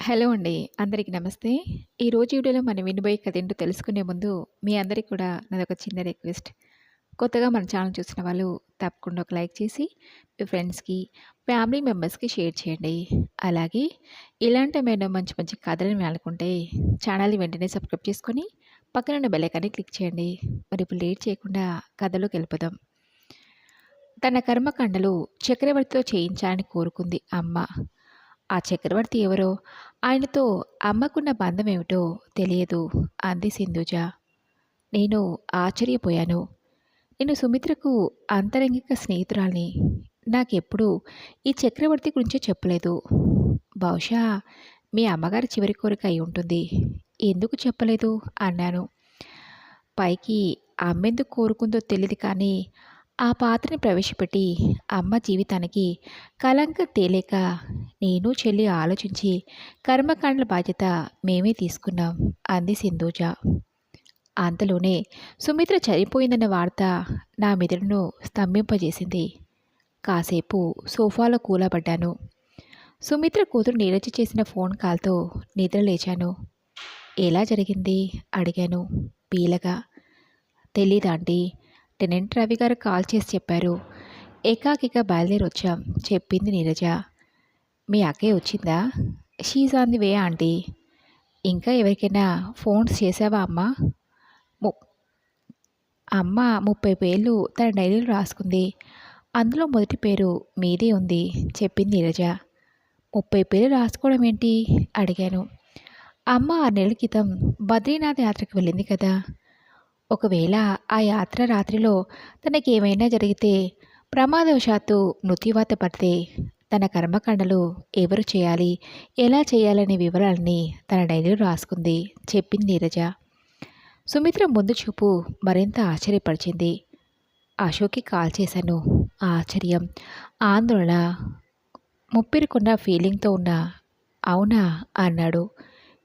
Hello అండి. అందరికీ నమస్తే. ఈరోజు వీడియోలో మనం వినబోయే కథ ఏంటో తెలుసుకునే ముందు మీ అందరికి కూడా నాదొక చిన్న రిక్వెస్ట్. కొత్తగా మన ఛానల్ చూసిన వాళ్ళు తప్పకుండా ఒక లైక్ చేసి మీ ఫ్రెండ్స్‌కి, ఫ్యామిలీ మెంబర్స్‌కి షేర్ చేయండి. అలాగే ఇలాంటి ఏమైనా మంచి మంచి కథలను వినాలనుకుంటే ఛానల్‌ని వెంటనే సబ్స్క్రైబ్ చేసుకొని పక్కన ఉన్న ఐకాన్ని క్లిక్ చేయండి. మరి ఇప్పుడు లేట్ చేయకుండా కథలోకి వెళ్ళిపోదాం. తన కర్మకాండలు చక్రవర్తితో చేయించాలని కోరుకుంది అమ్మ. ఆ చక్రవర్తి ఎవరో? ఆయనతో అమ్మకున్న బంధం ఏమిటో తెలియదు అంది సింధుజ. నేను ఆశ్చర్యపోయాను. నేను సుమిత్రకు అంతరంగిక స్నేహితురాల్ని నాకెప్పుడు ఈ చక్రవర్తి గురించి చెప్పలేదు. బహుశా మీ అమ్మగారి చివరి కోరిక అయి ఉంటుంది. ఎందుకు చెప్పలేదు? అన్నాను. పైకి అమ్మెందుకు కోరుకుందో తెలియదు కానీ ఆ పాత్రని ప్రవేశపెట్టి అమ్మ జీవితానికి కలంక తేలేక నేను చెల్లి ఆలోచించి కర్మకాండల బాధ్యత మేమే తీసుకున్నాం అంది సింధూజ. అంతలోనే సుమిత్ర చనిపోయిందన్న వార్త నా మెదడును స్తంభింపజేసింది. కాసేపు సోఫాలో కూలబడ్డాను. సుమిత్ర కూతురు నీరజ చేసిన ఫోన్ కాల్తో నిద్ర లేచాను. ఎలా జరిగింది? అడిగాను. పీలగా. తెలీదాంటీ టెనెంట్ రవి గారు కాల్ చేసి చెప్పారు. ఏకాకిగా బయలుదేరి వచ్చాం చెప్పింది నీరజ. మీ అక్కే వచ్చిందా? She's on the way aunty. ఇంకా ఎవరికైనా ఫోన్స్ చేసావా అమ్మ? ము అమ్మ ముప్పై పేర్లు తన డైరీలో రాసుకుంది. అందులో మొదటి పేరు మీదే ఉంది చెప్పింది నీరజ. ముప్పై పేర్లు రాసుకోవడం ఏంటి? అడిగాను. అమ్మ ఆరు నెలల క్రితం బద్రీనాథ్ యాత్రకు వెళ్ళింది కదా. ఒకవేళ ఆ యాత్ర రాత్రిలో తనకేమైనా జరిగితే ప్రమాదవశాత్తు మృత్యువాత పడితే తన కర్మకాండలు ఎవరు చేయాలి ఎలా చేయాలనే వివరాలని తన డైరీలో రాసుకుంది చెప్పింది నీరజ. సుమిత్ర ముందు చూపు మరింత ఆశ్చర్యపరిచింది. అశోక్కి కాల్ చేశాను. ఆశ్చర్యం. ఆందోళన. ముప్పిరికున్న ఫీలింగ్తో ఉన్న అవునా? అన్నాడు.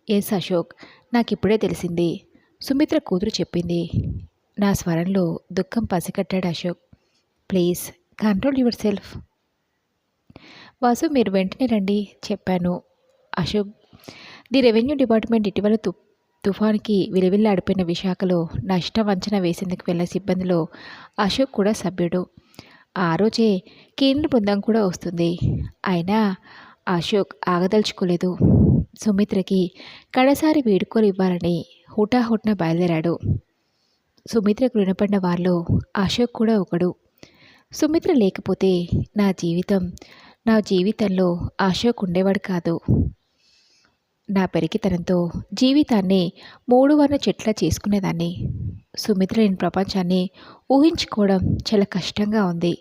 ఎస్ అశోక్. నాకు ఇప్పుడే తెలిసింది. సుమిత్ర కూతురు చెప్పింది నా స్వరంలో దుఃఖం పసిగట్టాడు Ashok. Please control yourself. Vasu మీరు వెంటనే రండి చెప్పాను అశోక్. ది రెవెన్యూ డిపార్ట్మెంట్ ఇటీవల తు తుఫాన్కి విలువిల్లాడిపోయిన విశాఖలో నష్టం అంచనా వేసేందుకు వెళ్ళిన సిబ్బందిలో అశోక్ కూడా సభ్యుడు. ఆ రోజే కేంద్ర బృందం కూడా వస్తుంది. అయినా అశోక్ ఆగదలుచుకోలేదు. సుమిత్రకి కడసారి వేడుకలు ఇవ్వాలని హుటాహుట్న బయలుదేరాడు. సుమిత్రకు రుణపడిన వారిలో అశోక్ కూడా ఒకడు. సుమిత్ర లేకపోతే నా జీవితం నా జీవితంలో అశోక్ ఉండేవాడు కాదు. నా పెరిగితనంతో జీవితాన్ని మూడు వర్ణ చెట్ల చేసుకునేదాన్ని. సుమిత్ర లేని ప్రపంచాన్ని ఊహించుకోవడం చాలా కష్టంగా ఉంది.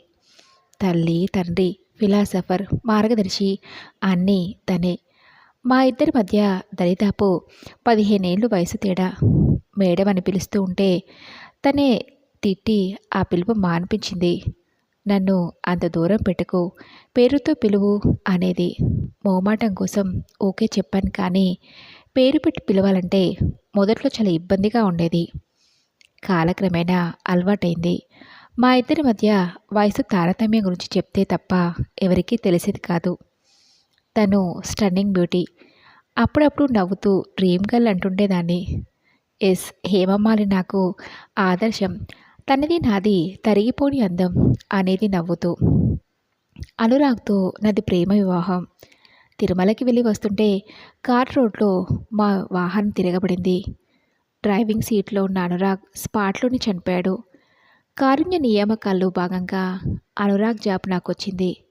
తల్లి తండ్రి ఫిలాసఫర్ మార్గదర్శి అన్నీ తనే. మా ఇద్దరి మధ్య దరిదాపు పదిహేనేళ్ళు వయసు తేడా. మేడం అని పిలుస్తూ ఉంటే తనే తిట్టి ఆ పిలుపు మానిపించింది. నన్ను అంత దూరం పెట్టుకు పేరుతో పిలువు అనేది మోమాటం కోసం ఓకే చెప్పాను కానీ పేరు పెట్టి పిలవాలంటే మొదట్లో చాలా ఇబ్బందిగా ఉండేది. కాలక్రమేణా అలవాటైంది. మా ఇద్దరి మధ్య వయసు తారతమ్యం గురించి చెప్తే తప్ప ఎవరికీ తెలిసేది కాదు. తను స్టన్నింగ్ బ్యూటీ. అప్పుడప్పుడు నవ్వుతూ డ్రీమ్ గర్ల్ అంటుండేదాన్ని. ఎస్ హేమమ్మాలి నాకు ఆదర్శం. తనది నాది తరిగిపోని అందం అనేది నవ్వుతూ. అనురాగ్తో నాది ప్రేమ వివాహం. తిరుమలకి వెళ్ళి వస్తుంటే కార్ రోడ్లో మా వాహనం తిరగబడింది. డ్రైవింగ్ సీట్లో ఉన్న అనురాగ్ స్పాట్లోని చనిపోయాడు. కారుణ్య నియామకాల్లో భాగంగా అనురాగ్ జాబ్ నాకు వచ్చింది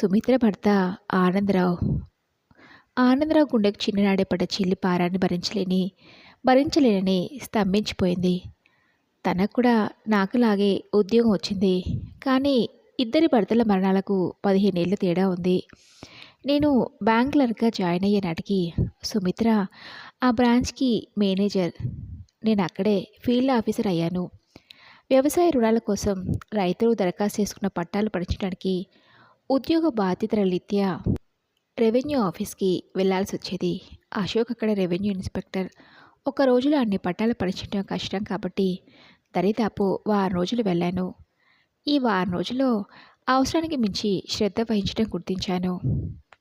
సుమిత్ర భర్త ఆనందరావు. ఆనందరావు గుండెకు చిన్ననాడే పడ్డ చిల్లి పారాన్ని భరించలేని భరించలేనని స్తంభించిపోయింది. తనకు కూడా నాకులాగే ఉద్యోగం వచ్చింది. కానీ ఇద్దరి భర్తల మరణాలకు పదిహేనేళ్ళ తేడా ఉంది. నేను బ్యాంకులర్గా జాయిన్ అయ్యే నాటికి సుమిత్ర ఆ బ్రాంచ్కి మేనేజర్. నేను అక్కడే ఫీల్డ్ ఆఫీసర్ అయ్యాను. వ్యవసాయ రుణాల కోసం రైతులు దరఖాస్తు చేసుకున్న పట్టాలు పడించడానికి ఉద్యోగ బాధ్యతల రీత్యా రెవెన్యూ ఆఫీస్కి వెళ్ళాల్సి వచ్చేది అశోక్ అక్కడ రెవెన్యూ ఇన్స్పెక్టర్ ఒక రోజులో అన్ని పట్టాలు పరిచయం కష్టం కాబట్టి దరిదాపు వారం రోజులు వెళ్ళాను ఈ వారం రోజుల్లో అవసరానికి మించి శ్రద్ధ వహించడం గుర్తించాను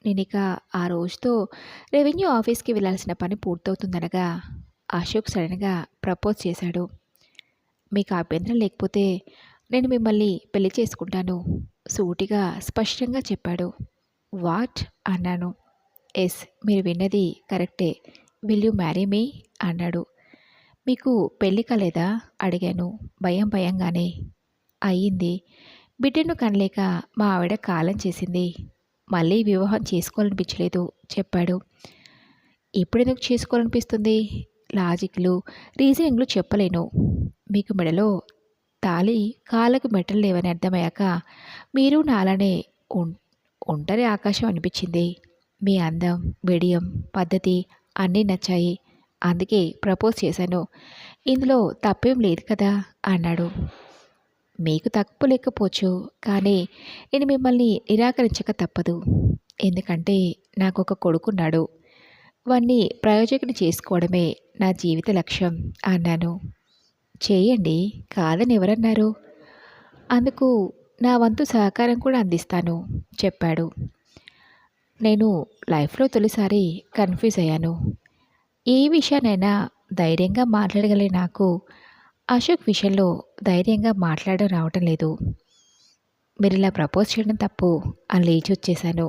నేను ఇక ఆ రోజుతో రెవెన్యూ ఆఫీస్‌కి వెళ్ళాల్సిన పని పూర్తవుతుందనగా అశోక్ సడన్గా ప్రపోజ్ చేశాడు. మీకు అభ్యంతరం లేకపోతే నేను మిమ్మల్ని పెళ్ళి చేసుకుంటాను. సూటిగా, స్పష్టంగా చెప్పాడు. వాట్? అన్నాను. ఎస్ మీరు విన్నది కరెక్టే. Will you marry me? అన్నాడు. మీకు పెళ్ళి కాలేదా? అడిగాను భయం భయంగానే. అయ్యింది. బిడ్డను కనలేక మా ఆవిడ కాలం చేసింది. మళ్ళీ వివాహం చేసుకోవాలనిపించలేదు చెప్పాడు. ఎప్పుడెందుకు చేసుకోవాలనిపిస్తుంది? లాజిక్‌లు, రీజనింగ్‌లు చెప్పలేను. మీకు మెడలో తాళి, కాళ్ళకు మెట్టలు లేవని అర్థమయ్యాక మీరు నాలనే ఒంటరి ఆకాశం అనిపించింది. మీ అందం, బిడియం, పద్ధతి అన్నీ నచ్చాయి. అందుకే ప్రపోజ్ చేశాను. ఇందులో తప్పేం లేదు కదా! అన్నాడు. మీకు తప్పు లేకపోవచ్చు. కానీ నేను మిమ్మల్ని నిరాకరించక తప్పదు. ఎందుకంటే నాకు ఒక కొడుకున్నాడు. వాణ్ణి ప్రయోజకుని చేసుకోవడమే నా జీవిత లక్ష్యం అన్నాను. చేయండి. కాదని ఎవరన్నారు? అందుకు నా వంతు సహకారం కూడా అందిస్తాను చెప్పాడు. నేను లైఫ్‌లో తొలిసారి కన్‌ఫ్యూజ్ అయ్యాను. ఏ విషయానైనా ధైర్యంగా మాట్లాడగలిగే నాకు అశోక్ విషయంలో ధైర్యంగా మాట్లాడడం రావటం లేదు. మీరు ఇలా ప్రపోజ్ చేయడం తప్పు అని లేచొచ్చేశాను.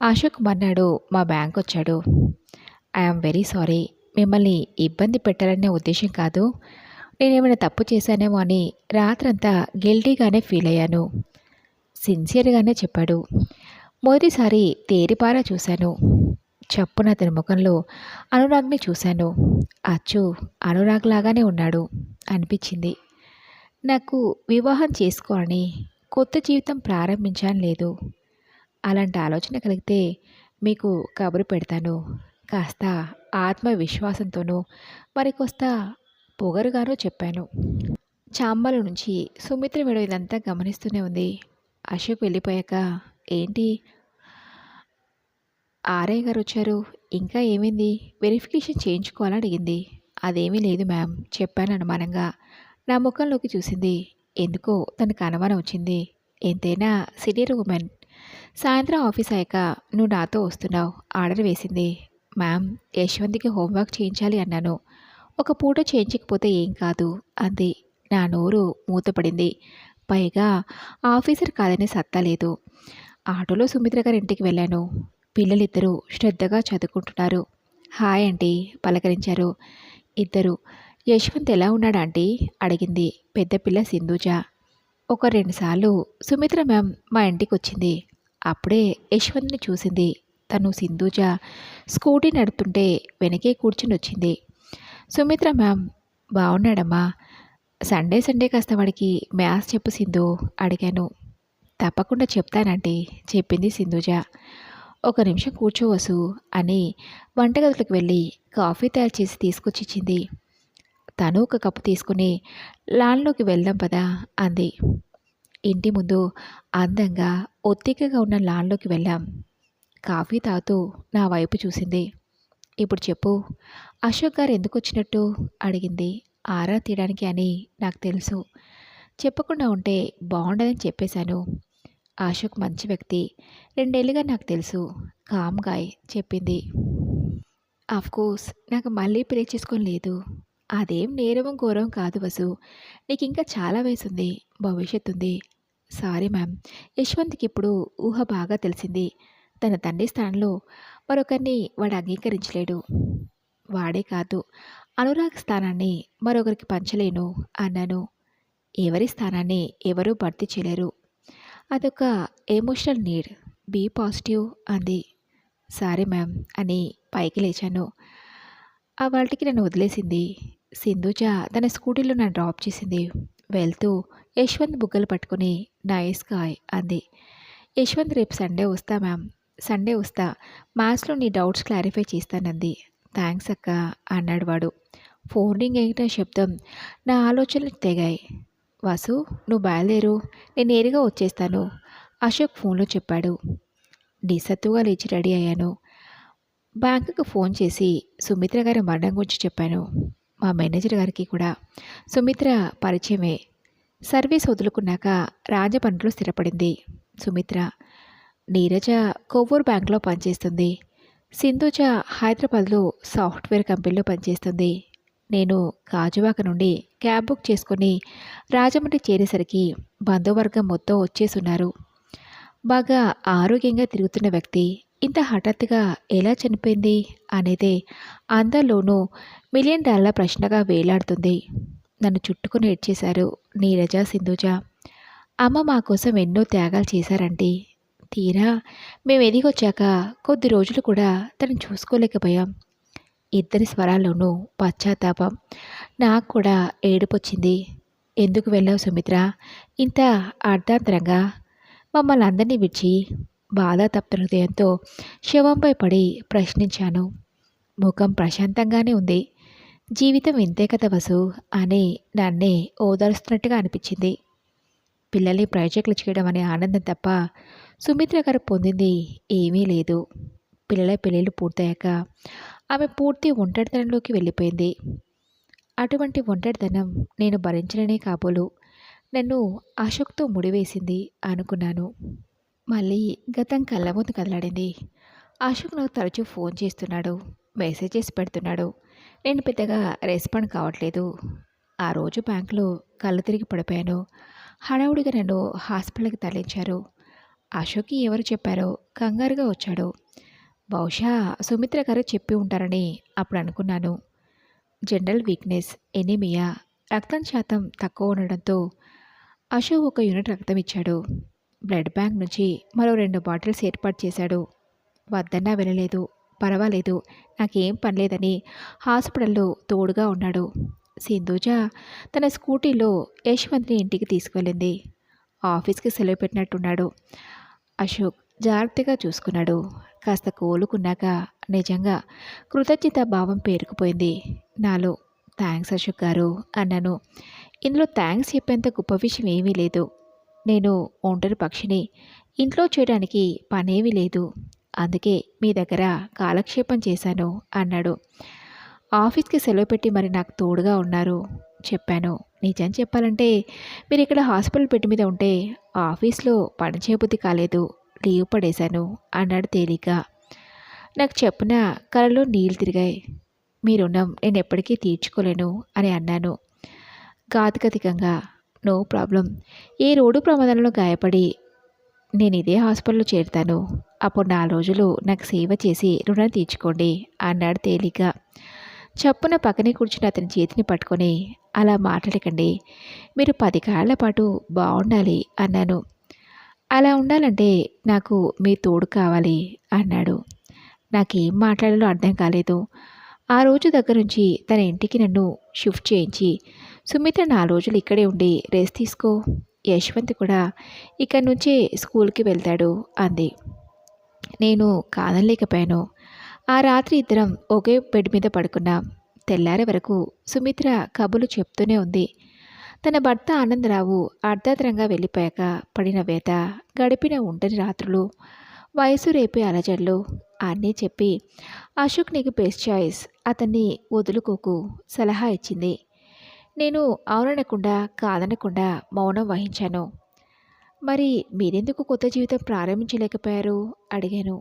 అశోక్ మర్నాడు మా బ్యాంక్ వచ్చాడు ఐఎమ్ వెరీ సారీ. మిమ్మల్ని ఇబ్బంది పెట్టాలనే ఉద్దేశం కాదు. నేనేమైనా తప్పు చేశానేమో అని రాత్రంతా గిల్టీగానే ఫీలయ్యాను. సిన్సియర్‌గానే చెప్పాడు. మొదటిసారి తేరిపారా చూశాను. చప్పున అతని ముఖంలో అనురాగ్‌ని చూశాను. అచ్చు అనురాగ్ లాగానే ఉన్నాడు అనిపించింది. నాకు వివాహం చేసుకోవాలని, కొత్త జీవితం ప్రారంభించాను లేదు. అలాంటి ఆలోచన కలిగితే మీకు కబురు పెడతాను. కాస్త ఆత్మవిశ్వాసంతోనూ, మరికొస్త పొగరుగానూ చెప్పాను. చాంబల నుంచి సుమిత్ర మేడం ఇదంతా గమనిస్తూనే ఉంది. అశోక్ వెళ్ళిపోయాక ఏంటి? ఆర్ఐ గారొచ్చారు. ఇంకా ఏమైంది? వెరిఫికేషన్ చేయించుకోవాలని అడిగింది. అదేమీ లేదు మ్యామ్ చెప్పాను అనుమానంగా. నా ముఖంలోకి చూసింది. ఎందుకో తనకు అనుమానం వచ్చింది. ఎంతైనా సీనియర్ ఉమెన్ సాయంత్రం ఆఫీస్ అయ్యాక నువ్వు నాతో వస్తున్నావు ఆర్డర్ వేసింది. మ్యామ్ యశ్వంత్‌కి హోంవర్క్ చేయించాలి అన్నాను. ఒక పూట చేయించకపోతే ఏం కాదు అంది. నా నోరు మూతపడింది. పైగా ఆఫీసర్ కాదని సత్తా లేదు. ఆటోలో సుమిత్ర గారి ఇంటికి వెళ్ళాను. పిల్లలిద్దరూ శ్రద్ధగా చదువుకుంటున్నారు. హాయ్ ఆంటీ పలకరించారు. ఇద్దరు యశ్వంత్ ఎలా ఉన్నాడు ఆంటీ? అడిగింది పెద్ద పిల్ల సింధూజ. ఒక రెండుసార్లు సుమిత్ర మ్యామ్ మా ఇంటికి వచ్చింది అప్పుడే యశ్వంత్‌ని చూసింది. తను సింధూజ స్కూటీ నడుపుతుంటే వెనకే కూర్చుని వచ్చింది సుమిత్ర మ్యామ్ బాగున్నాడమ్మా సండే సండే కాస్త వాడికి మ్యాథ్స్ చెప్పు సింధు అడిగాను. తప్పకుండా చెప్తానండి చెప్పింది సింధుజ ఒక నిమిషం కూర్చోవచ్చు అని వంటగదిలోకి వెళ్ళి కాఫీ తయారు చేసి తీసుకొచ్చిచ్చింది. తను ఒక కప్పు తీసుకుని లాన్‌లోకి వెళ్దాం పదా అంది. ఇంటి ముందు అందంగా, ఒత్తికగా ఉన్న లాన్‌లోకి వెళ్ళాం. కాఫీ తాగుతూ నా వైపు చూసింది. ఇప్పుడు చెప్పు. అశోక్ గారు ఎందుకు వచ్చినట్టు అడిగింది. ఆరా తీయడానికి అని నాకు తెలుసు. చెప్పకుండా ఉంటే బాగుండదని చెప్పేశాను. అశోక్ మంచి వ్యక్తి. రెండేళ్ళుగా నాకు తెలుసు. కామ్గాయ్ చెప్పింది. కోర్స్ నాకు మళ్ళీ పెళ్ళి చేసుకొని లేదు. అదేం నేరవం ఘోరం కాదు వసు. నీకు ఇంకా చాలా వయసుంది. భవిష్యత్తుంది. Sorry ma'am. యశ్వంత్కి ఇప్పుడు ఊహ బాగా తెలిసింది. తన తండ్రి స్థానంలో మరొకరిని వాడు అంగీకరించలేడు. వాడే కాదు అనురాగ్ స్థానాన్ని మరొకరికి పంచలేను అన్నాను. ఎవరి స్థానాన్ని ఎవరూ భర్తీ చేయలేరు. అదొక ఎమోషనల్ నీడ్. బీ పాజిటివ్ అంది. సారీ మ్యామ్ అని పైకి లేచాను. ఆ అవాల్టికి నన్ను వదిలేసింది. సింధూజ తన స్కూటీలో నన్ను డ్రాప్ చేసింది. వెళ్తూ యశ్వంత్ బుగ్గలు పట్టుకుని నైస్ కాయ్ అంది. యశ్వంత్ రేపు సండే వస్తా మ్యామ్. సండే వస్తా. మ్యాథ్స్‌లో నీ డౌట్స్ క్లారిఫై చేస్తానంది. థ్యాంక్స్ అక్కా అన్నాడు వాడు. ఫోన్ ఎగిన శబ్దం నా ఆలోచనలు తెగాయి. వాసు నువ్వు బయలుదేరు. నేను నేరుగా వచ్చేస్తాను అశోక్ ఫోన్‌లో చెప్పాడు. నిస్సత్తువగా లేచి రెడీ అయ్యాను. బ్యాంకుకు ఫోన్ చేసి సుమిత్ర గారి మరణం గురించి చెప్పాను. మా మేనేజర్ గారికి కూడా. సుమిత్ర పరిచయమే. సర్వీస్ వదులుకున్నాక రాజపనులు స్థిరపడింది సుమిత్ర. నీరజ కొవ్వూరు బ్యాంక్లో పనిచేస్తుంది. సింధుజ హైదరాబాద్లో సాఫ్ట్వేర్ కంపెనీలో పనిచేస్తుంది. నేను గాజువాక నుండి క్యాబ్ బుక్ చేసుకుని రాజమండ్రి చేరేసరికి బంధువర్గం మొత్తం వచ్చేసున్నారు. బాగా ఆరోగ్యంగా తిరుగుతున్న వ్యక్తి ఇంత హఠాత్తుగా ఎలా చనిపోయింది అనేదే అందరిలోనూ మిలియన్ డాలర్ల ప్రశ్నగా వేలాడుతుంది. నన్ను చుట్టుకుని ఏడ్చేశారు నీరజ సింధుజ. అమ్మ మా కోసం ఎన్నో త్యాగాలు చేశారంటే. తీరా మేము ఎదిగొచ్చాక కొద్ది రోజులు కూడా తను చూసుకోలేకపోయాం. ఇద్దరి స్వరాల్లోనూ పశ్చాత్తాపం. నాకు కూడా ఏడుపొచ్చింది. ఎందుకు వెళ్ళావు సుమిత్ర? ఇంత అర్ధాంతరంగా మమ్మల్ని అందరినీ విడిచి బాధ తప్త హృదయంతో శవంపై పడి ప్రశ్నించాను. ముఖం ప్రశాంతంగానే ఉంది. జీవితం ఇంతే కదా వసు అని నన్నే ఓదారుస్తున్నట్టుగా అనిపించింది. పిల్లల్ని ప్రాజెక్టులు చేయడం అనే ఆనందం తప్ప సుమిత్ర గారు పొందింది ఏమీ లేదు. పిల్లల పెళ్ళిళ్ళు పూర్తయ్యాక ఆమె పూర్తి ఒంటరితనంలోకి వెళ్ళిపోయింది. అటువంటి ఒంటరితనం నేను భరించలేనే కాబోలు. నన్ను అశోక్తో ముడివేసింది అనుకున్నాను. మళ్ళీ గతం కళ్ళ ముందు కదలాడింది. అశోక్ నాకు తరచూ ఫోన్ చేస్తున్నాడు మెసేజెస్ పెడుతున్నాడు. నేను పెద్దగా రెస్పాండ్ కావట్లేదు. ఆ రోజు బ్యాంకులో కళ్ళు తిరిగి పడిపోయాను. హడావుడిగా నన్ను హాస్పిటల్కి తరలించారు. అశోక్కి ఎవరు చెప్పారో కంగారుగా వచ్చాడు. బహుశా సుమిత్ర గారు చెప్పి ఉంటారని అప్పుడు అనుకున్నాను. జనరల్ వీక్నెస్ ఎనీమియా రక్తం శాతం తక్కువ ఉండడంతో అశోక్ ఒక యూనిట్ రక్తం ఇచ్చాడు. బ్లడ్ బ్యాంక్ నుంచి మరో రెండు బాటిల్స్ ఏర్పాటు చేశాడు. వద్దన్నా వెళ్ళలేదు. పర్వాలేదు. నాకేం పనిలేదని హాస్పిటల్లో తోడుగా ఉన్నాడు. సింధూజ తన స్కూటీలో యశ్వంత్ని ఇంటికి తీసుకువెళ్ళింది. ఆఫీస్కి సెలవు పెట్టినట్టున్నాడు. అశోక్ జాగ్రత్తగా చూసుకున్నాడు. కాస్త కోలుకున్నాక నిజంగా కృతజ్ఞత భావం పేరుకుపోయింది. నాలో థ్యాంక్స్ అశోక్ గారు అన్నాను. ఇందులో థ్యాంక్స్ చెప్పేంత గొప్ప విషయం ఏమీ లేదు. నేను ఒంటరి పక్షిని. ఇంట్లో చేయడానికి పనేమీ లేదు. అందుకే మీ దగ్గర కాలక్షేపం చేశాను అన్నాడు. ఆఫీస్కి సెలవు పెట్టి మరి నాకు తోడుగా ఉన్నారు. చెప్పాను. నిజం చెప్పాలంటే మీరు ఇక్కడ హాస్పిటల్ పెట్టి మీద ఉంటే ఆఫీస్లో పని చేయబుద్ధి కాలేదు. లీవ్ పడేశాను అన్నాడు తేలిక నాకు చెప్పిన కళ్ళలో నీళ్ళు తిరిగాయి. మీ రుణం నేను ఎప్పటికీ తీర్చుకోలేను అని అన్నాను. ఘాతుకతికంగా నో ప్రాబ్లం ఏ రోడ్డు ప్రమాదంలో గాయపడి నేను ఇదే హాస్పిటల్లో చేరుతాను. అప్పుడు నాలుగు రోజులు నాకు సేవ చేసి రుణం తీర్చుకోండి అన్నాడు తేలిక చప్పున పక్కనే కూర్చుని అతని చేతిని పట్టుకొని అలా మాట్లాడకండి. మీరు పది కాళ్ళ పాటు బాగుండాలి అన్నాను. అలా ఉండాలంటే నాకు మీ తోడు కావాలి అన్నాడు. నాకేం మాట్లాడాలో అర్థం కాలేదు. ఆ రోజు దగ్గర నుంచి తన ఇంటికి నన్ను షిఫ్ట్ చేయించి సుమిత్ర నా రోజులు ఇక్కడే ఉండి రెస్ట్ తీసుకో. యశ్వంత్ కూడా ఇక్కడి నుంచే స్కూల్కి వెళ్తాడు అంది. నేను కాదనలేకపోయాను. ఆ రాత్రి ఇద్దరం ఒకే బెడ్ మీద పడుకున్నాం. తెల్లారే వరకు సుమిత్ర కబులు చెప్తూనే ఉంది. తన భర్త ఆనందరావు అర్ధాతరంగా వెళ్ళిపోయాక పడిన వేత గడిపిన ఒంటరి రాత్రులు వయసు రేపే అలజడ్లు అన్నీ చెప్పి అశోక్ నీకు బెస్ట్ చాయిస్ అతన్ని వదులుకోకు సలహా ఇచ్చింది. నేను అవుననకుండా కాదనకుండా మౌనం వహించాను. మరి మీరెందుకు కొత్త జీవితం ప్రారంభించలేకపోయారు? అడిగాను.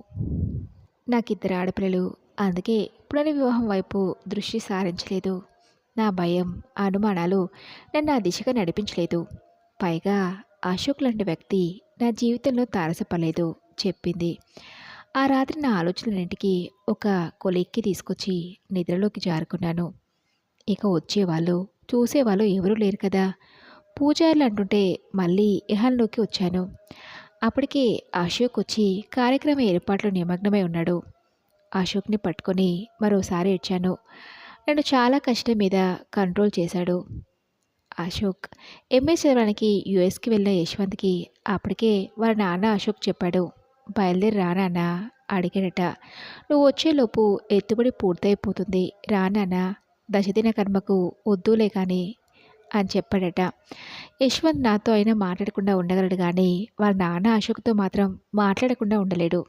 నాకు ఇద్దరు ఆడపిల్లలు. అందుకే పునర్వివాహం వైపు దృష్టి సారించలేదు. నా భయం అనుమానాలు నన్ను ఆ దిశగా నడిపించలేదు. పైగా అశోక్ లాంటి వ్యక్తి నా జీవితంలో తారసపడలేదు చెప్పింది. ఆ రాత్రి నా ఆలోచనలన్నింటికి ఒక కొలిక్కి తీసుకొచ్చి నిద్రలోకి జారుకున్నాను. ఇక వచ్చేవాళ్ళు చూసేవాళ్ళు ఎవరూ లేరు కదా. పూజారులు అంటుంటే మళ్ళీ ఇహంలోకి వచ్చాను. అప్పటికే అశోక్ వచ్చి కార్యక్రమ ఏర్పాట్లు నిమగ్నమై ఉన్నాడు. అశోక్ని పట్టుకొని మరోసారి ఇచ్చాను నన్ను చాలా కష్టం మీద కంట్రోల్ చేశాడు. అశోక్ ఎంఏ చదవడానికి యుఎస్కి వెళ్ళిన యశ్వంత్కి అప్పటికే వాళ్ళ నాన్న అశోక్ చెప్పాడు. బయలుదేరి రానాన్న అడిగాడట. నువ్వు వచ్చేలోపు ఎత్తుబడి పూర్తయిపోతుంది. రానాన్న దశదిన కర్మకు వద్దులే కానీ అని చెప్పాడట. యశ్వంత్ నాతో అయినా మాట్లాడకుండా ఉండగలడు కానీ వాళ్ళ నాన్న అశోక్తో మాత్రం మాట్లాడకుండా ఉండలేడు.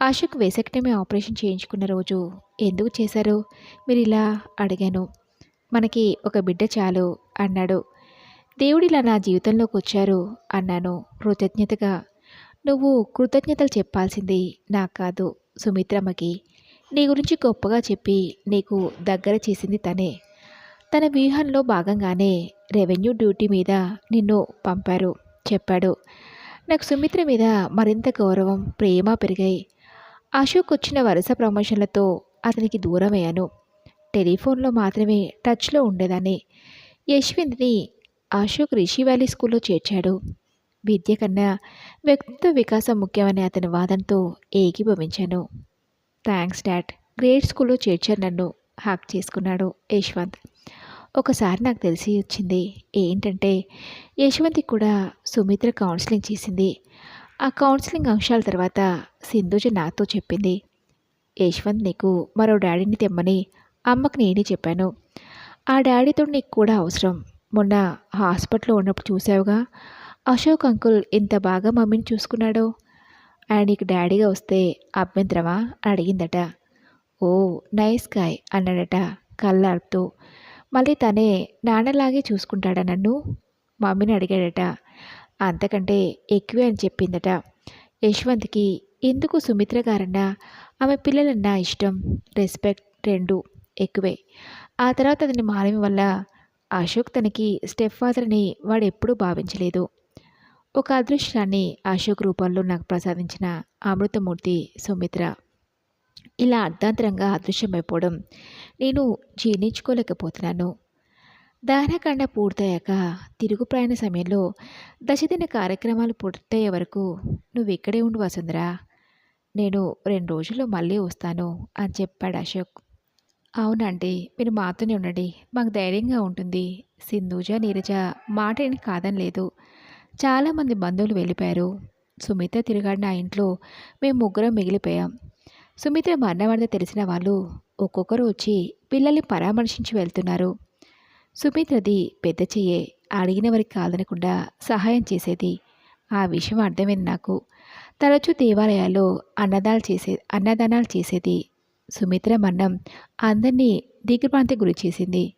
అశోక్ వేసెక్టమీ ఆపరేషన్ చేయించుకున్న రోజు ఎందుకు చేశారు? మీరు ఇలా అడిగాను. మనకి ఒక బిడ్డ చాలు అన్నాడు. దేవుడిలా నా జీవితంలోకి వచ్చారు అన్నాను కృతజ్ఞతగా. నువ్వు కృతజ్ఞతలు చెప్పాల్సింది నాకు కాదు సుమిత్రమ్మకి. నీ గురించి గొప్పగా చెప్పి నీకు దగ్గర చేసింది తనే. తన వ్యూహంలో భాగంగానే రెవెన్యూ డ్యూటీ మీద నిన్ను పంపారు చెప్పాడు. నాకు సుమిత్ర మీద మరింత గౌరవం ప్రేమ పెరిగాయి. అశోక్ వచ్చిన వరుస ప్రమోషన్లతో అతనికి దూరమయ్యాను. టెలిఫోన్లో మాత్రమే టచ్లో ఉండేదాన్ని. యశ్వంత్ని అశోక్ రిషి వ్యాలీ స్కూల్లో చేర్చాడు. విద్య కన్నా వ్యక్తిత్వ వికాసం ముఖ్యమనే అతని వాదనతో ఏకీభవించాను. Thanks dad. గ్రేడ్ స్కూల్లో చేర్చారు నన్ను. హ్యాక్ చేసుకున్నాడు యశ్వంత్. ఒకసారి నాకు తెలిసి వచ్చింది. ఏంటంటే యశ్వంత్కి కూడా సుమిత్ర కౌన్సిలింగ్ చేసింది. ఆ కౌన్సిలింగ్ అంశాల తర్వాత సింధుజ నాతో చెప్పింది. యశ్వంత్ నీకు మరో డాడీని తెమ్మని అమ్మకు నేనే చెప్పాను. ఆ డాడీతో నీకు కూడా అవసరం. మొన్న హాస్పిటల్లో ఉన్నప్పుడు చూసావుగా అశోక్ అంకుల్ ఇంత బాగా మమ్మీని చూసుకున్నాడో. ఆయన నీకు డాడీగా వస్తే అభ్యంతరమా? అని అడిగిందట. ఓ నైస్ గాయ్ అన్నాడట కళ్ళాడుతూ మళ్ళీ తనే నాన్నలాగే చూసుకుంటాడా నన్ను? మమ్మీని అడిగాడట. అంతకంటే ఎక్కువే అని చెప్పిందట. యశ్వంత్కి ఎందుకు సుమిత్ర గారన్నా? ఆమె పిల్లలన్నా ఇష్టం రెస్పెక్ట్ రెండు ఎక్కువే. ఆ తర్వాత అతని మారడం వల్ల అశోక్ తనకి స్టెప్ ఫాదర్ని వాడు ఎప్పుడూ భావించలేదు. ఒక అదృష్టాన్ని అశోక్ రూపంలో నాకు ప్రసాదించిన అమృతమూర్తి సుమిత్ర. ఇలా అర్ధాంతరంగా అదృశ్యమైపోవడం నేను జీర్ణించుకోలేకపోతున్నాను. దహనకాండ పూర్తయ్యాక తిరుగు ప్రయాణ సమయంలో దశదిన కార్యక్రమాలు పూర్తయ్యే వరకు నువ్వు ఇక్కడే ఉండు వసుంధరా. నేను రెండు రోజుల్లో మళ్ళీ వస్తాను అని చెప్పాడు అశోక్. అవునండి మీరు మాతోనే ఉండండి. మాకు ధైర్యంగా ఉంటుంది. సింధూజ నీరజ మాటని కాదనలేదు చాలామంది బంధువులు వెళ్ళిపోయారు. సుమిత తిరగాడిన ఆ ఇంట్లో మేము ముగ్గురం మిగిలిపోయాం. సుమిత్ర మరణవాడితే తెలిసిన వాళ్ళు ఒక్కొక్కరు వచ్చి పిల్లల్ని పరామర్శించి వెళ్తున్నారు. సుమిత్రది పెద్ద చెయ్యే అడిగిన వారికి కాదనకుండా సహాయం చేసేది. ఆ విషయం అర్థమైంది నాకు. తరచూ దేవాలయాల్లో అన్నదానాలు చేసే అన్నదానాలు చేసేది సుమిత్ర మరణం అందరినీ దిగ్భ్రాంతి గురి చేసింది.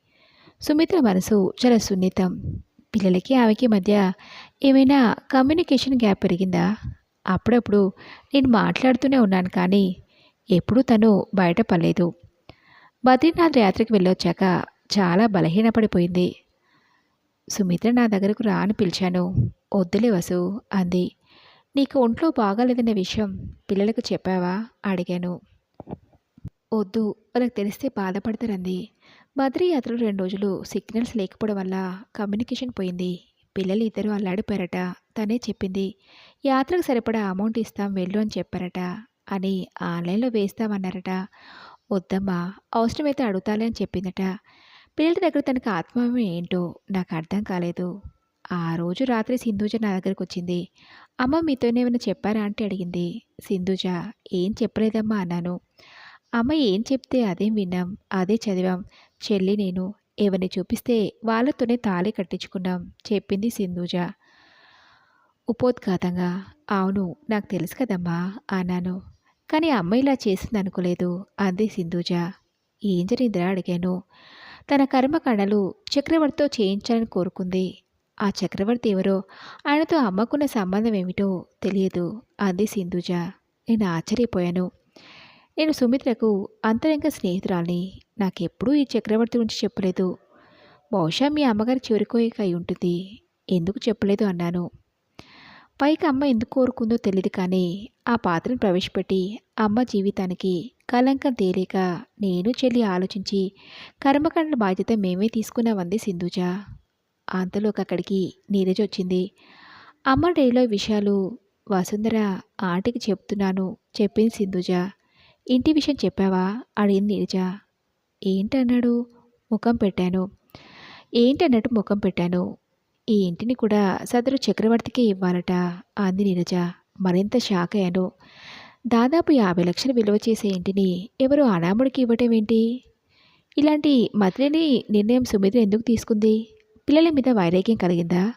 సుమిత్ర మనసు చాలా సున్నితం. పిల్లలకి ఆమెకి మధ్య ఏమైనా కమ్యూనికేషన్ గ్యాప్ పెరిగిందా? అప్పుడప్పుడు నేను మాట్లాడుతూనే ఉన్నాను కానీ ఎప్పుడూ తను బయటపడలేదు బద్రీనాథ్ యాత్రకు వెళ్ళొచ్చాక చాలా బలహీనపడిపోయింది. సుమిత్ర నా దగ్గరకు రా అని పిలిచాను. వద్దులే వసు అంది. నీకు ఒంట్లో బాగాలేదన్న విషయం పిల్లలకు చెప్పావా? అడిగాను. వద్దు వాళ్ళకి తెలిస్తే బాధపడతారంది. బద్రీ యాత్రలో రెండు రోజులు సిగ్నల్స్ లేకపోవడం వల్ల కమ్యూనికేషన్ పోయింది. పిల్లలు ఇద్దరు అల్లాడిపోయారట. తనే చెప్పింది యాత్రకు సరిపడా అమౌంట్ ఇస్తాం వెళ్ళు అని చెప్పారట. అని ఆన్లైన్లో వేస్తామన్నారట. వద్దమ్మా అవసరమైతే అడుగుతాలే అని చెప్పిందట. పిల్లల దగ్గర తనకు ఆత్మీయం ఏంటో నాకు అర్థం కాలేదు. ఆ రోజు రాత్రి సింధూజ నా దగ్గరకు వచ్చింది. అమ్మ మీతోనేమైనా చెప్పారా? అంటే అడిగింది. సింధూజ ఏం చెప్పలేదమ్మా అన్నాను. అమ్మ ఏం చెప్తే అదేం విన్నాం అదే చదివాం. చెల్లి నేను ఎవరిని చూపిస్తే వాళ్ళతోనే తాళి కట్టించుకున్నాం చెప్పింది సింధూజ. ఉపోద్ఘాతంగా? అవును నాకు తెలుసు కదమ్మా అన్నాను. కానీ అమ్మ ఇలా చేసింది అనుకోలేదు. అంది సింధూజ. ఏం జరిగిందిరా అడిగాను. తన కర్మకాండలు చక్రవర్తితో చేయించాలని కోరుకుంది. ఆ చక్రవర్తి ఎవరో? ఆయనతో అమ్మకున్న సంబంధం ఏమిటో తెలియదు అంది సింధుజ. నేను ఆశ్చర్యపోయాను. నేను సుమిత్రకు అంతరంగ స్నేహితురాల్ని. నాకెప్పుడూ ఈ చక్రవర్తి గురించి చెప్పలేదు. బహుశా మీ అమ్మగారి చివరికోయిక అయి ఉంటుంది. ఎందుకు చెప్పలేదు అన్నాను. పైకి అమ్మ ఎందుకు కోరుకుందో తెలియదు కానీ ఆ పాత్రను ప్రవేశపెట్టి అమ్మ జీవితానికి కలంకం తేలిక నేను చెల్లి ఆలోచించి కర్మకాండ బాధ్యత మేమే తీసుకున్నామంది సింధుజ. అంతలోకి అక్కడికి నీరజ్ వచ్చింది. అమ్మ డైలో విషయాలు వసుంధర ఆంటీకి చెప్తున్నాను చెప్పింది సింధుజ. ఇంటి విషయం చెప్పావా? అడిగింది నీరజ. ఏంటన్నాడు? ముఖం పెట్టాను. ఏంటన్నట్టు ముఖం పెట్టాను? ఈ ఇంటిని కూడా సదరు చక్రవర్తికి ఇవ్వాలట. అంది నీరజ. మరింత షాక్ అయ్యాను. దాదాపు యాభై లక్షలు విలువ చేసే ఇంటిని ఎవరు అనాముడికి ఇవ్వటం ఏంటి ఇలాంటి మతిలేని నిర్ణయం సుమిత్ర ఎందుకు తీసుకుంది? పిల్లల మీద వైరాగ్యం కలిగిందా?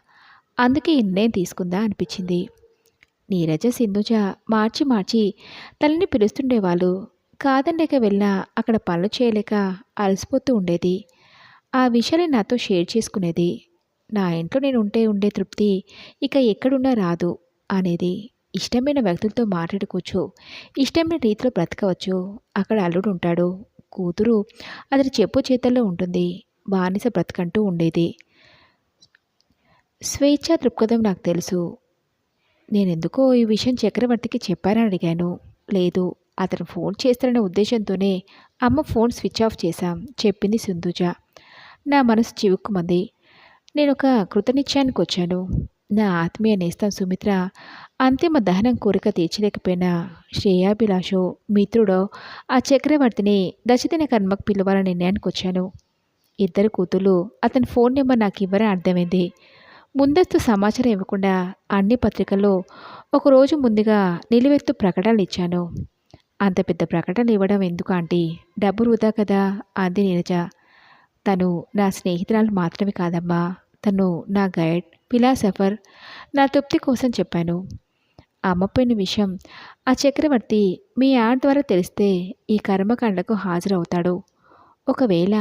అందుకే నిర్ణయం తీసుకుందా అనిపించింది. నీరజ సింధుజ మార్చి మార్చి తల్లిని పిలుస్తుండేవాళ్ళు. కాదండక వెళ్ళినా అక్కడ పనులు చేయలేక అలసిపోతూ ఉండేది. ఆ విషయాన్ని నాతో షేర్ చేసుకునేది. నా ఇంట్లో నేను ఉంటే ఉండే తృప్తి ఇక ఎక్కడున్నా రాదు అనేది ఇష్టమైన వ్యక్తులతో మాట్లాడుకోవచ్చు. ఇష్టమైన రీతిలో బ్రతకవచ్చు. అక్కడ అల్లుడు ఉంటాడు. కూతురు అతని చెప్పు చేతల్లో ఉంటుంది. బానిస బ్రతకంటూ ఉండేది. స్వేచ్ఛ దృక్పథం నాకు తెలుసు. నేనెందుకో ఈ విషయం చక్రవర్తికి చెప్పారని అడిగాను. లేదు అతను ఫోన్ చేస్తారనే ఉద్దేశంతోనే అమ్మ ఫోన్ స్విచ్ ఆఫ్ చేశాం. చెప్పింది సింధుజ. నా మనసు చివుక్కుమంది. నేను ఒక కృతనిశ్చయానికి వచ్చాను నా ఆత్మీయ నేస్తం సుమిత్ర అంతిమ దహనం కోరిక తీర్చలేకపోయినా శ్రేయాభిలాషో మిత్రుడో ఆ చక్రవర్తిని దశదిన కర్మకు పిలవాలని నిర్ణయానికి వచ్చాను ఇద్దరు కూతుళ్ళు అతని ఫోన్ నెంబర్ నాకు ఇవ్వరని అర్థమైంది. ముందస్తు సమాచారం ఇవ్వకుండా అన్ని పత్రికల్లో ఒకరోజు ముందుగా నిలువెత్తు ప్రకటనలు ఇచ్చాను అంత పెద్ద ప్రకటన ఇవ్వడం ఎందుకు ఆంటీ? డబ్బు వృధా కదా అంది నీరజ. తను నా స్నేహితురాలు మాత్రమే కాదమ్మా. తను నా గైడ్ ఫిలాసఫర్ నా తృప్తి కోసం చెప్పాను అమ్మపోయిన విషయం ఆ చక్రవర్తి మీ యాడ్ ద్వారా తెలిస్తే ఈ కర్మకాండకు హాజరవుతాడు. ఒకవేళ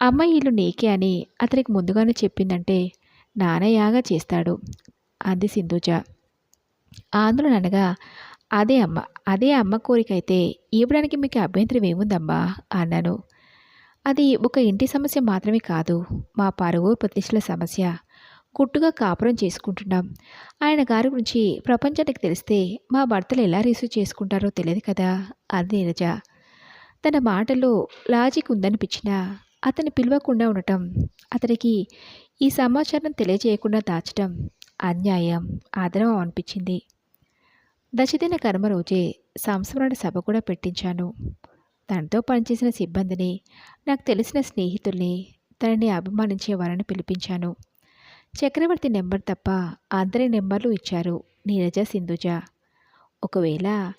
అమ్మ ఇల్లు నీకే అని అతనికి ముందుగానే చెప్పిందంటే నానయాగా చేస్తాడు అంది సింధుజ. ఆందోళన అనగా అదే అమ్మ అదే అమ్మ కోరిక అయితే ఇవ్వడానికి మీకు అభ్యంతరం ఏముందమ్మా? అన్నాను. అది ఒక ఇంటి సమస్య మాత్రమే కాదు మా పరువు ప్రతిష్టల సమస్య. గుట్టుగా కాపురం చేసుకుంటున్నాం. ఆయన గారి గురించి ప్రపంచానికి తెలిస్తే మా భర్తలు ఎలా రిసీవ్ చేసుకుంటారో తెలియదు కదా? అంది నీరజ. తన మాటలో లాజిక్ ఉందనిపించినా అతను పిలవకుండా ఉండటం అతనికి ఈ సమాచారం తెలియజేయకుండా దాచటం అన్యాయం ఆదరం అనిపించింది. దశదిన కర్మ రోజే సంస్మరణ సభ కూడా పెట్టించాను. తనతో పనిచేసిన సిబ్బందిని నాకు తెలిసిన స్నేహితుల్ని తనని అభిమానించే వారిని పిలిపించాను. చక్రవర్తి నెంబర్ తప్ప అందరి నెంబర్లు ఇచ్చారు నీరజ సింధుజ. ఒకవేళ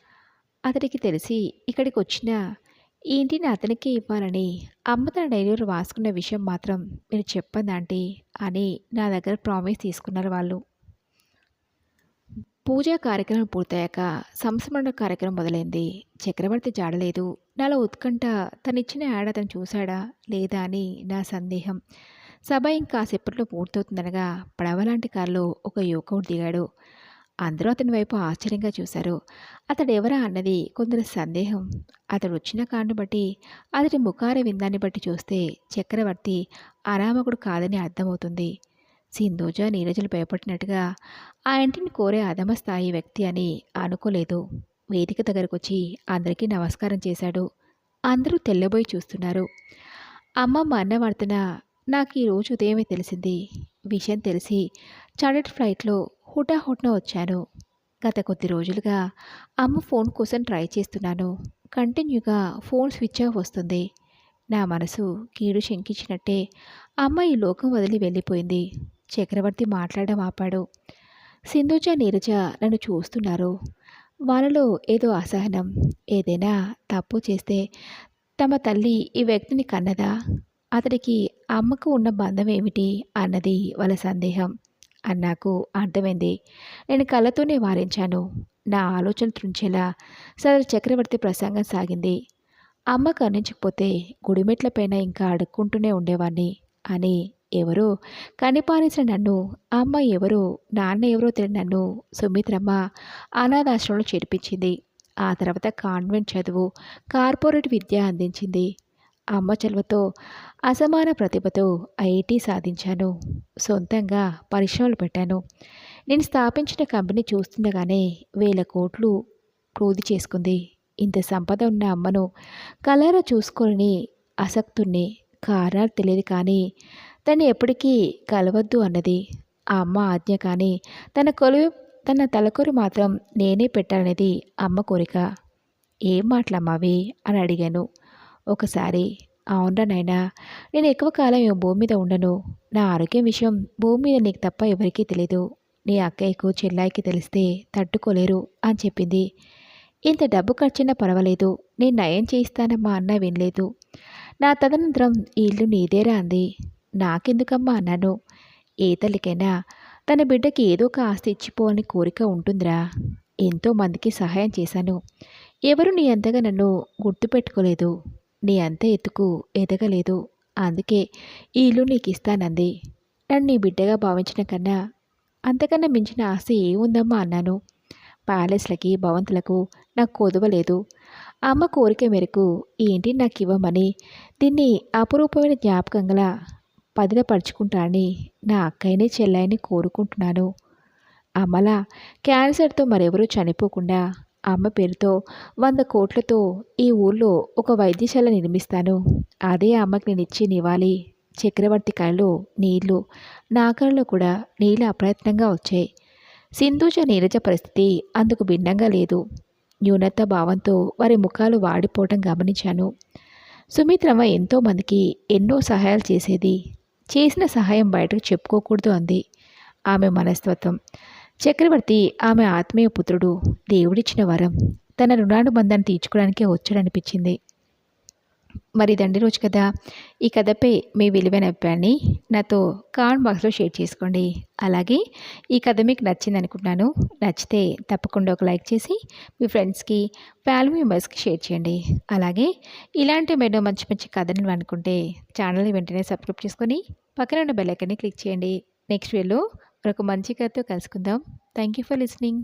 అతడికి తెలిసి ఇక్కడికి వచ్చిన ఈ ఇంటిని అతనికే ఇవ్వాలని అమ్మ తన డైరీలో రాసుకున్న విషయం మాత్రం మీరు చెప్పండి ఆంటీ అని నా దగ్గర ప్రామిస్ తీసుకున్నారు వాళ్ళు. పూజా కార్యక్రమం పూర్తయ్యాక సంస్మరణ కార్యక్రమం మొదలైంది. చక్రవర్తి జాడలేదు. నాలో ఉత్కంఠ తనిచ్చిన యాడ్ అతను చూశాడా లేదా అని నా సందేహం. సభ ఇంకాసేపట్లో పూర్తవుతుందనగా పడవలాంటి కారులో ఒక యువకుడు దిగాడు. అందరూ అతని వైపు ఆశ్చర్యంగా చూశారు. అతడు ఎవరా అన్నది కొందరు సందేహం. అతడు వచ్చిన కారును బట్టి అతడి ముఖార విందాన్ని బట్టి చూస్తే చక్రవర్తి అనామకుడు కాదని అర్థమవుతుంది. సింధూజ నీరజలు భయపడినట్టుగా ఆ ఇంటిని కోరే అధమ స్థాయి వ్యక్తి అని అనుకోలేదు. వేదిక దగ్గరకు వచ్చి అందరికీ నమస్కారం చేశాడు. అందరూ తెల్లబోయి చూస్తున్నారు. అమ్మమ్మ అన్నవర్తన నాకు ఈరోజు ఉదయమే తెలిసింది. విషయం తెలిసి చార్టెడ్ ఫ్లైట్లో హుటాహుట్న వచ్చాను. గత కొద్ది రోజులుగా అమ్మ ఫోన్ కోసం ట్రై చేస్తున్నాను. కంటిన్యూగా ఫోన్ స్విచ్ ఆఫ్ వస్తుంది. నా మనసు కీడు శంకించినట్టే అమ్మ ఈ లోకం వదిలి వెళ్ళిపోయింది. చక్రవర్తి మాట్లాడడం ఆపాడు. సింధుజ నీరజ నన్ను చూస్తున్నారు. వాళ్ళలో ఏదో అసహనం ఏదైనా తప్పు చేస్తే తమ తల్లి ఈ వ్యక్తిని కన్నదా? అతడికి అమ్మకు ఉన్న బంధం ఏమిటి అన్నది వాళ్ళ సందేహం. అని నాకు అర్థమైంది. నేను కళ్ళతోనే వారించాను. నా ఆలోచన త్రుంచేలా సదరు చక్రవర్తి ప్రసంగం సాగింది. అమ్మ కరుణించకపోతే గుడిమెట్లపైన ఇంకా అడుక్కుంటూనే ఉండేవాణ్ణి అని ఎవరో? కనిపారేసిన నన్ను అమ్మ ఎవరో? నాన్న ఎవరో తెలియని నన్ను సుమిత్రమ్మ అనాథాశ్రమంలో చేర్పించింది. ఆ తర్వాత కాన్వెంట్ చదువు కార్పొరేట్ విద్య అందించింది. అమ్మ చెలవతో అసమాన ప్రతిభతో ఐఐటి సాధించాను. సొంతంగా పరిశ్రమలు పెట్టాను. నేను స్థాపించిన కంపెనీ చూస్తుండగానే వేల కోట్లు క్రోధి చేసుకుంది. ఇంత సంపద ఉన్న అమ్మను కలరా చూసుకొని ఆసక్తుణ్ణి కారణాలు తెలియదు కానీ తను ఎప్పటికీ కలవద్దు అన్నది. ఆ అమ్మ ఆజ్ఞ కానీ తన కొలువు తన తలకొరు మాత్రం నేనే పెట్టాలనేది అమ్మ కోరిక. ఏం మాటలమ్మావి అని అడిగాను. ఒకసారి. అవునరా నాయనా నేను ఎక్కువ కాలం ఈ భూమి మీద ఉండను. నా ఆరోగ్యం విషయం భూమి మీద నీకు తప్ప ఎవరికీ తెలియదు నీ అక్కయ్యకు చెల్లాయికి తెలిస్తే తట్టుకోలేరు అని చెప్పింది. ఇంత డబ్బు ఖర్చున్నా పర్వాలేదు. నేను నయం చేయిస్తానమ్మా అన్న వినలేదు. నా తదనంతరం ఈ ఇల్లు నీదేరా అంది. నాకెందుకమ్మా అన్నాను. ఏ తల్లికైనా తన బిడ్డకి ఏదో ఒక ఆస్తి ఇచ్చిపోవాలని కోరిక ఉంటుందిరా. ఎంతో మందికి సహాయం చేశాను. ఎవరు నీ అంతగా నన్ను గుర్తుపెట్టుకోలేదు. నీ అంత ఎత్తుకు ఎదగలేదు. అందుకే ఈ ఇల్లు నీకు ఇస్తానంది నన్ను నీ బిడ్డగా భావించిన కన్నా అంతకన్నా మించిన ఆస్తి ఏముందమ్మా అన్నాను. ప్యాలెస్లకి భవంతులకు నాకు కొదవలేదు. అమ్మ కోరిక మేరకు ఈ ఇంటిని నాకు ఇవ్వమని దీన్ని అపురూపమైన జ్ఞాపకంగా పదిలపరుచుకుంటానని నా అక్కయ్యని చెల్లయ్యని కోరుకుంటున్నాను. అమల క్యాన్సర్తో మరెవరూ చనిపోకుండా అమ్మ పేరుతో వంద కోట్లతో ఈ ఊళ్ళో ఒక వైద్యశాల నిర్మిస్తాను. అదే అమ్మకి నేను ఇచ్చి నివాలి చక్రవర్తి కళలో నీళ్ళు నా కళలో కూడా నీళ్ళు అప్రయత్నంగా వచ్చాయి. సింధూజ నీరజ పరిస్థితి అందుకు భిన్నంగా లేదు. న్యూనత భావంతో వారి ముఖాలు వాడిపోవటం గమనించాను. సుమిత్రమ్మ ఎంతోమందికి ఎన్నో సహాయాలు చేసేది. చేసిన సహాయం బయటకు చెప్పుకోకూడదు అంది. ఆమె మనస్తత్వం. చక్రవర్తి ఆమె ఆత్మీయ పుత్రుడు దేవుడిచ్చిన వరం. తన రుణానుబంధాన్ని తీర్చుకోవడానికే వచ్చాడనిపించింది. మరి దండి రోజు కదా ఈ కథపై మీ విలువైన అభిప్రాయాన్ని నాతో కామెంట్ బాక్స్లో షేర్ చేసుకోండి. అలాగే ఈ కథ మీకు నచ్చింది అనుకుంటున్నాను నచ్చితే తప్పకుండా ఒక లైక్ చేసి మీ ఫ్రెండ్స్కి ఫ్యామిలీ మెంబర్స్కి షేర్ చేయండి. అలాగే ఇలాంటి మెడో మంచి మంచి కథను అనుకుంటే ఛానల్ని వెంటనే సబ్స్క్రైబ్ చేసుకొని పక్కన ఉన్న బెల్ ఐకాన్ని క్లిక్ చేయండి. నెక్స్ట్ వీడియోలో మరొక మంచి కథతో కలుసుకుందాం. Thank you for listening.